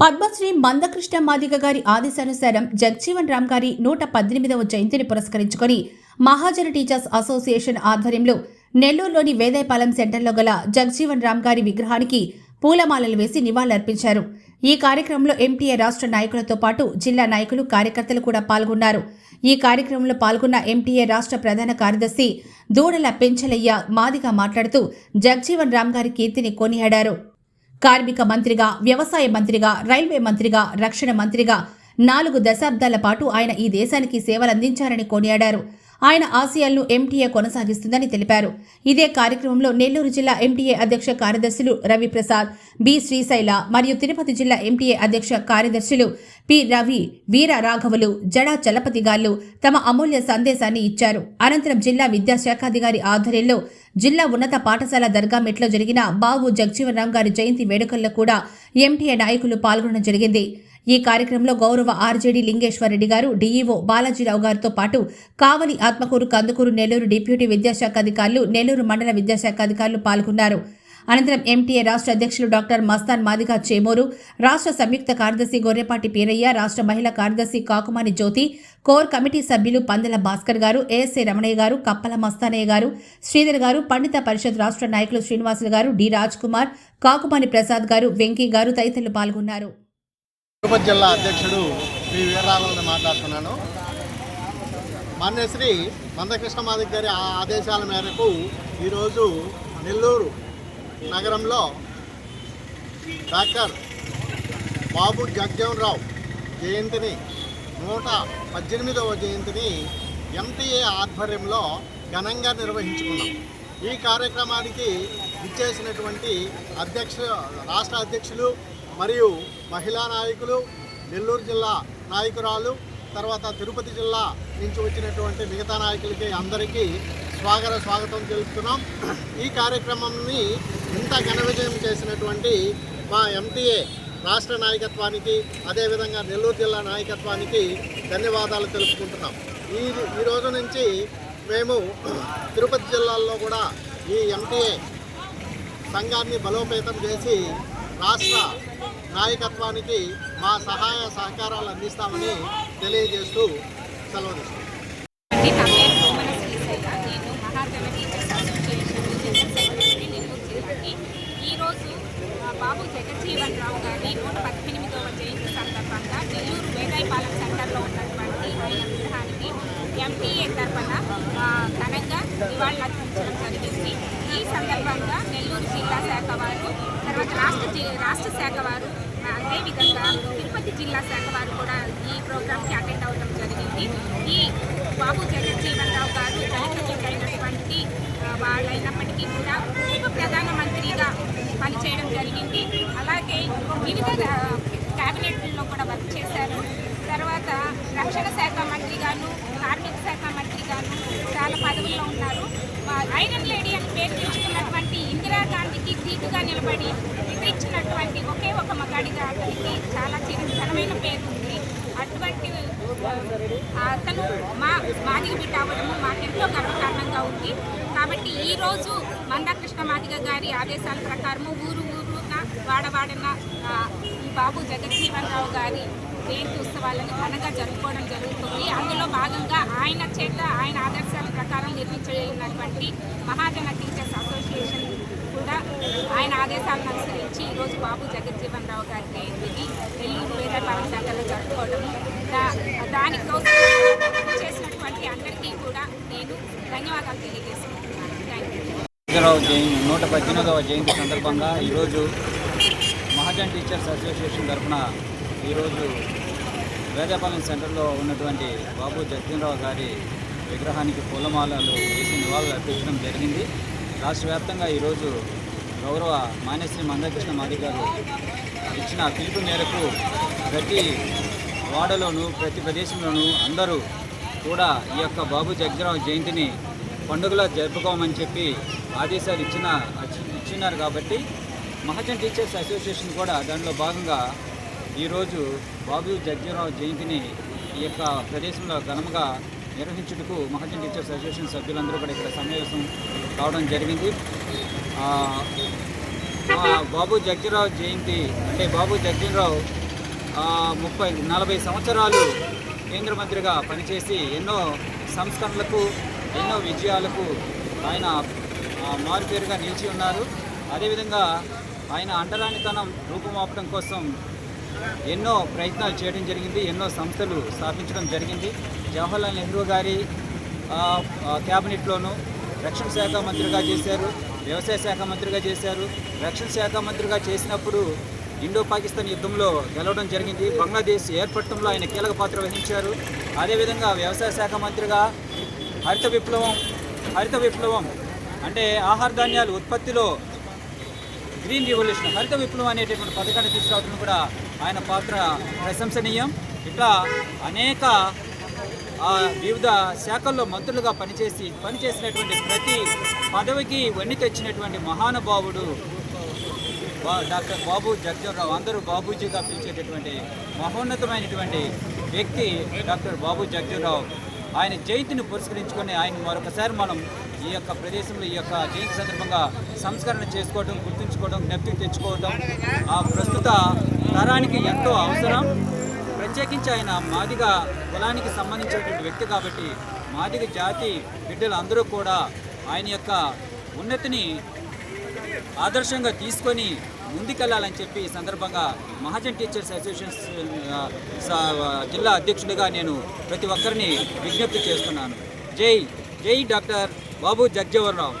పద్మశ్రీ మందకృష్ణ మాదిగ గారి ఆదేశానుసారం జగ్జీవన్ రామ్ గారి నూట పద్దెనిమిదవ జయంతిని పురస్కరించుకొని మహాజన టీచర్స్ అసోసియేషన్ ఆధ్వర్యంలో నెల్లూరులోని వేదాయపాలెం సెంటర్లో గల జగ్జీవన్ రామ్ గారి విగ్రహానికి పూలమాలలు వేసి నివాళులర్పించారు. ఈ కార్యక్రమంలో ఎంటీఏ రాష్ట్ర నాయకులతో పాటు జిల్లా నాయకులు కార్యకర్తలు కూడా పాల్గొన్నారు. ఈ కార్యక్రమంలో పాల్గొన్న ఎంటీఏ రాష్ట్ర ప్రధాన కార్యదర్శి దూడల పెంచలయ్య మాదిగా మాట్లాడుతూ జగ్జీవన్ రామ్ గారి కీర్తిని కొనియాడారు. కార్మిక మంత్రిగా వ్యవసాయ మంత్రిగా రైల్వే మంత్రిగా రక్షణ మంత్రిగా నాలుగు దశాబ్దాల పాటు ఆయన ఈ దేశానికి సేవలందించారని కొనియాడారు. ఆయన ఆశయాలను ఎంటీఏ కొనసాగిస్తుందని తెలిపారు. ఇదే కార్యక్రమంలో నెల్లూరు జిల్లా ఎంటీఏ అధ్యక్ష కార్యదర్శులు రవిప్రసాద్ బి శ్రీశైల మరియు తిరుపతి జిల్లా ఎంటీఏ అధ్యక్ష కార్యదర్శులు పి రవి వీర రాఘవులు జడా చలపతి గాళ్ళు తమ అమూల్య సందేశాన్ని ఇచ్చారు. అనంతరం జిల్లా విద్యాశాఖాధికారి ఆధ్వర్యంలో జిల్లా ఉన్నత పాఠశాల దర్గా మెట్లో జరిగిన బాబు రామ్ గారి జయంతి వేడుకల్లో కూడా ఎంటీఏ నాయకులు పాల్గొనడం జరిగింది. ఈ కార్యక్రమంలో గౌరవ ఆర్జేడీ లింగేశ్వరరెడ్డి గారు డీఈఓ బాలాజీరావు గారితో పాటు కావలి ఆత్మకూరు కందుకూరు నెల్లూరు డిప్యూటీ విద్యాశాఖ అధికారులు నెల్లూరు మండల విద్యాశాఖ అధికారులు పాల్గొన్నారు. అనంతరం ఎంటీఏ రాష్ట్ర అధ్యక్షులు డాక్టర్ మస్తాన్ మాదిగా చేమూరు రాష్ట్ర సంయుక్త కార్యదర్శి గొర్రెపాటి పీరయ్య రాష్ట్ర మహిళా కార్యదర్శి కాకుమాని జ్యోతి కోర్ కమిటీ సభ్యులు పందెల భాస్కర్ గారు ఏఎస్ఏ రమణయ్య గారు కప్పల మస్తానయ్య గారు శ్రీధర్ గారు పండిత పరిషత్ రాష్ట్ర నాయకులు శ్రీనివాసులు గారు డి రాజ్ కుమార్ కాకుమాని ప్రసాద్ గారు వెంకీ గారు తదితరులు పాల్గొన్నారు. తిరుపతి జిల్లా అధ్యక్షుడు శ్రీ వీరరాఘవని మాట్లాడుతున్నాను. మాన్యశ్రీ మందకృష్ణ మాదిక్ గారి ఆ ఆదేశాల మేరకు ఈరోజు నెల్లూరు నగరంలో డాక్టర్ బాబు జగజీవన్ రావు జయంతిని నూట పద్దెనిమిదవ జయంతిని ఎంటీఏ ఆధ్వర్యంలో ఘనంగా నిర్వహించుకున్నాం. ఈ కార్యక్రమానికి ఇచ్చేసినటువంటి అధ్యక్ష రాష్ట్ర అధ్యక్షులు మరియు మహిళా నాయకులు నెల్లూరు జిల్లా నాయకురాలు తర్వాత తిరుపతి జిల్లా నుంచి వచ్చినటువంటి మిగతా నాయకులకి అందరికీ స్వాగత స్వాగతం తెలుపుతున్నాం. ఈ కార్యక్రమాన్ని ఇంత ఘన విజయం చేసినటువంటి మా ఎంటీఏ రాష్ట్ర నాయకత్వానికి అదేవిధంగా నెల్లూరు జిల్లా నాయకత్వానికి ధన్యవాదాలు తెలుపుకుంటున్నాం. ఈ ఈరోజు రోజు నుంచి మేము తిరుపతి జిల్లాల్లో కూడా ఈ ఎంటీఏ సంఘాన్ని బలోపేతం చేసి రాష్ట్ర నాయకత్వానికి మా సహాయ సహకారాలు అందిస్తామని తెలియజేస్తూ సెలవు ఈరోజు బాబు జగజ్జీవన్ రావు గారి నూట పద్దెనిమిదవ జయంతి సందర్భంగా నెల్లూరు వేదాయపాలెం సెంటర్లో ఉన్నటువంటి ఆయన విగ్రహానికి ఎంపీఏ తరఫున ఘనంగా నివాళులర్పించడం జరిగింది ఈ సందర్భంగా నెల్లూరు జిల్లా శాఖ వారు తర్వాత రాష్ట్ర జి- రాష్ట్ర శాఖ వారు ఆ, అదేవిధంగా తిరుపతి శాఖ వారు కూడా ఈ ప్రోగ్రామ్కి అటెండ్ అవ్వడం జరిగింది. ఈ బాబు జగజ్జీవన్ రావు గారు దళితులకైనటువంటి ఆ, వాళ్ళైనప్పటికీ కూడా ఉప ప్రధానమంత్రిగా పనిచేయడం జరిగింది. అలాగే వివిధ ఆ, క్యాబినెట్లో కూడా వర్క్ చేశారు. తర్వాత రక్షణ శాఖ మంత్రిగాను కార్మిక శాఖ మంత్రిగాను చాలా పదవుల్లో ఉన్నారు. ఐరన్ లేడీ అని పేరు తెచ్చుకున్నటువంటి ఇందిరాగాంధీకి సీటుగా నిలబడి ఇచ్చినటువంటి ఒకే ఒక మగాడిగా అతనికి చాలా చిరఘనమైన పేరు ఉంది. అటువంటి అతను మా మాదిగ బిడ్డ అవ్వడము మాకెంతో గర్వకారణంగా ఉంది. కాబట్టి ఈరోజు మందాకృష్ణ మాదిగ గారి ఆదేశాల ప్రకారము ఊరు ఊరున వాడవాడన ఈ బాబు జగజ్జీవన్ రావు గారి జయంతి ఉత్సవాలను ఘనంగా జరుపుకోవడం జరుగుతుంది. అందులో భాగంగా ఆయన చేత ఆయన ఆదర్శాల ప్రకారం నిర్మించబడినటువంటి మహాజన టీచర్స్ అసోసియేషన్ కూడా ఆయన ఆదేశాలను అనుసరించి ఈరోజు బాబు జగజ్జీవన్ రావు గారి జయంతిని నెల్లూరు వేదపాలెం సెంటర్లో జరుపుకోవడము దా- చేసినటువంటి అందరికీ కూడా నేను ధన్యవాదాలు తెలియజేసుకుంటున్నాను. Thank you. రావు జయంతి నూట పద్దెనిమిదవ జయంతి సందర్భంగా ఈరోజు మహాజన్ టీచర్స్ అసోసియేషన్ తరఫున ఈరోజు వేదపాలెం సెంటర్లో ఉన్నటువంటి బాబు జగన్రావు గారి విగ్రహానికి పూలమాలలు వేసి నివాళులు అర్పించడం జరిగింది. రాష్ట్ర వ్యాప్తంగా ఈరోజు గౌరవ మాన్యశ్రీ మందకృష్ణ మాది గారు ఇచ్చిన పిలుపు మేరకు ప్రతి వాడలోనూ ప్రతి ప్రదేశంలోనూ అందరూ కూడా ఈ యొక్క బాబు జగజరావు జయంతిని పండుగలా జరుపుకోమని చెప్పి ఆదేశాలు ఇచ్చిన ఇచ్చినారు కాబట్టి మహాజన్ టీచర్స్ అసోసియేషన్ కూడా దానిలో భాగంగా ఈరోజు బాబు జగజీవరావు జయంతిని ఈ యొక్క ప్రదేశంలో ఘనంగా నిర్వహించుటకు మహాజన్ టీచర్స్ అసోసియేషన్ సభ్యులందరూ కూడా ఇక్కడ సమావేశం కావడం జరిగింది. బాబు జగ్జీరావు జయంతి అంటే బాబు జగ్జీరావు ముప్పై నలభై సంవత్సరాలు కేంద్ర మంత్రిగా పనిచేసి ఎన్నో సంస్కరణలకు ఎన్నో విజయాలకు ఆయన మారుపేరుగా నిలిచి ఉన్నారు. అదేవిధంగా ఆయన అండరానితనం రూపుమాపడం కోసం ఎన్నో ప్రయత్నాలు చేయడం జరిగింది ఎన్నో సంస్థలు స్థాపించడం జరిగింది. జవహర్లాల్ నెహ్రూ గారి క్యాబినెట్లోనూ రక్షణ శాఖ మంత్రిగా చేశారు వ్యవసాయ శాఖ మంత్రిగా చేశారు. రక్షణ శాఖ మంత్రిగా చేసినప్పుడు ఇండో పాకిస్తాన్ యుద్ధంలో గెలవడం జరిగింది. బంగ్లాదేశ్ ఏర్పడటంలో ఆయన కీలక పాత్ర వహించారు. అదేవిధంగా వ్యవసాయ శాఖ మంత్రిగా హరిత విప్లవం హరిత విప్లవం అంటే ఆహార ధాన్యాలు ఉత్పత్తిలో గ్రీన్ రివల్యూషన్ హరిత విప్లవం అనేటటువంటి పథకాన్ని తీసుకురావడం కూడా ఆయన పాత్ర ప్రశంసనీయం. ఇట్లా అనేక ఆ, వివిధ శాఖల్లో మంత్రులుగా పనిచేసి పనిచేసినటువంటి ప్రతి పదవికి వన్ని తెచ్చినటువంటి మహానుభావుడు బా- డాక్టర్ బాబు జగ్జీవనరావు అందరూ బాబూజీగా పిలిచేటటువంటి మహోన్నతమైనటువంటి వ్యక్తి డాక్టర్ బాబు జగ్జీవనరావు ఆయన జయంతిని పురస్కరించుకొని ఆయన మరొకసారి మనం ఈ యొక్క ప్రదేశంలో ఈ యొక్క జయంతి సందర్భంగా సంస్కరణ చేసుకోవడం గుర్తుంచుకోవడం జ్ఞప్తికి తెచ్చుకోవడం ఆ ప్రస్తుత తరానికి ఎంతో అవసరం. ప్రత్యేకించి ఆయన మాదిగ కులానికి సంబంధించినటువంటి వ్యక్తి కాబట్టి మాదిగ జాతి బిడ్డలందరూ కూడా ఆయన యొక్క ఉన్నతిని ఆదర్శంగా తీసుకొని ముందుకెళ్ళాలని చెప్పి ఈ సందర్భంగా మహాజన్ టీచర్స్ అసోసియేషన్ జిల్లా అధ్యక్షుడిగా నేను ప్రతి ఒక్కరిని విజ్ఞప్తి చేస్తున్నాను. జై జై డాక్టర్ బాబు జగ్జీవన్ రావు.